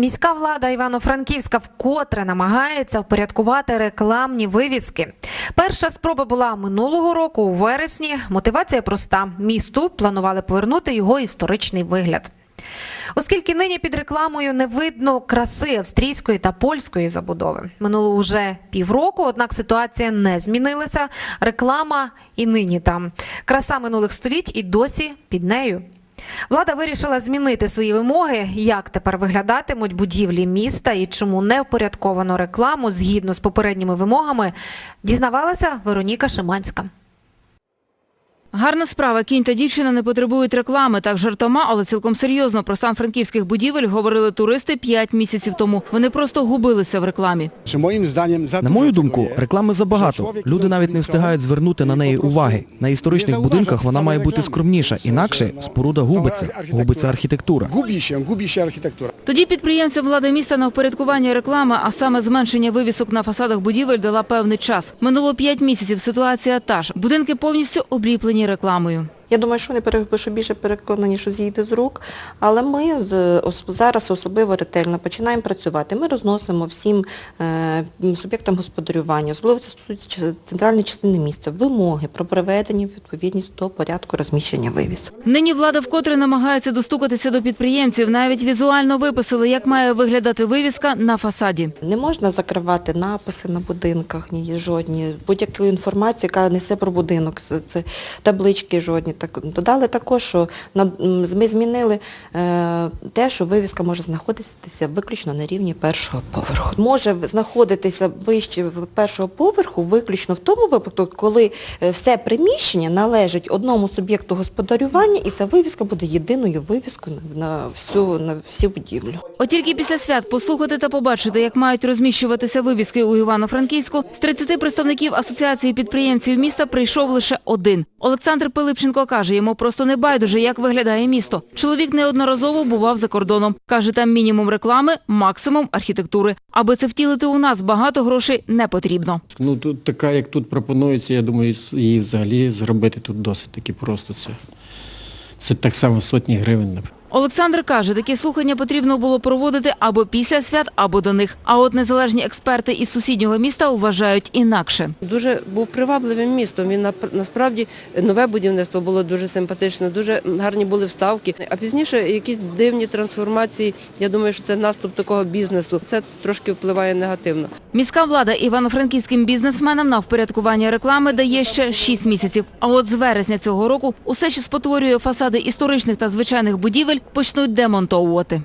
Міська влада Івано-Франківська вкотре намагається впорядкувати рекламні вивіски. Перша спроба була минулого року у вересні. Мотивація проста: місту планували повернути його історичний вигляд. Оскільки нині під рекламою не видно краси австрійської та польської забудови. Минуло уже півроку, однак ситуація не змінилася. Реклама і нині там. Краса минулих століть і досі під нею. Влада вирішила змінити свої вимоги, як тепер виглядатимуть будівлі міста і чому не впорядковано рекламу згідно з попередніми вимогами, дізнавалася Вероніка Шиманська. Гарна справа. Кінь та дівчина не потребують реклами. Так жартома, але цілком серйозно про стан франківських будівель говорили туристи 5 місяців тому. Вони просто губилися в рекламі. На мою думку, реклами забагато. Люди навіть не встигають звернути на неї уваги. На історичних будинках вона має бути скромніша, інакше споруда губиться, губиться архітектура. Тоді підприємцям влади міста на впорядкування реклами, а саме зменшення вивісок на фасадах будівель дала певний час. Минуло 5 місяців, ситуація та ж. Будинки повністю обліплені рекламою. Я думаю, що вони що більше переконані, що з'їде з рук. Але ми зараз особливо ретельно починаємо працювати. Ми розносимо всім е, суб'єктам господарювання, особливо це стосується центральної частини міста, вимоги про приведення в відповідність до порядку розміщення вивісок. Нині влада вкотре намагається достукатися до підприємців. Навіть візуально виписали, як має виглядати вивіска на фасаді. Не можна закривати написи на будинках, ні жодні, будь-яку інформацію, яка несе про будинок. Це таблички жодні. Так додали також, що ми змінили е, те, що вивіска може знаходитися виключно на рівні першого поверху. Може знаходитися вище першого поверху виключно в тому випадку, коли е, все приміщення належить одному суб'єкту господарювання, і ця вивіска буде єдиною вивіскою на всю на всю будівлю. От тільки після свят послухати та побачити, як мають розміщуватися вивіски у Івано-Франківську, з 30 представників Асоціації підприємців міста прийшов лише один. Олександр Пилипченко каже, йому просто не байдуже, як виглядає місто. Чоловік неодноразово бував за кордоном. Каже, там мінімум реклами, максимум архітектури. Аби це втілити у нас, багато грошей не потрібно. Ну тут така, як тут пропонується, я думаю, її взагалі зробити тут досить таки просто. Це, це так само сотні гривень. Олександр каже, такі слухання потрібно було проводити або після свят, або до них. А от незалежні експерти із сусіднього міста вважають інакше. Дуже був привабливим містом. Він насправді нове будівництво було дуже симпатичне, дуже гарні були вставки. А пізніше якісь дивні трансформації. Я думаю, що це наступ такого бізнесу. Це трошки впливає негативно. Міська влада івано-франківським бізнесменам на впорядкування реклами дає ще 6 місяців. А от з вересня цього року усе, що спотворює фасади історичних та звичайних будівель, почнуть демонтовувати.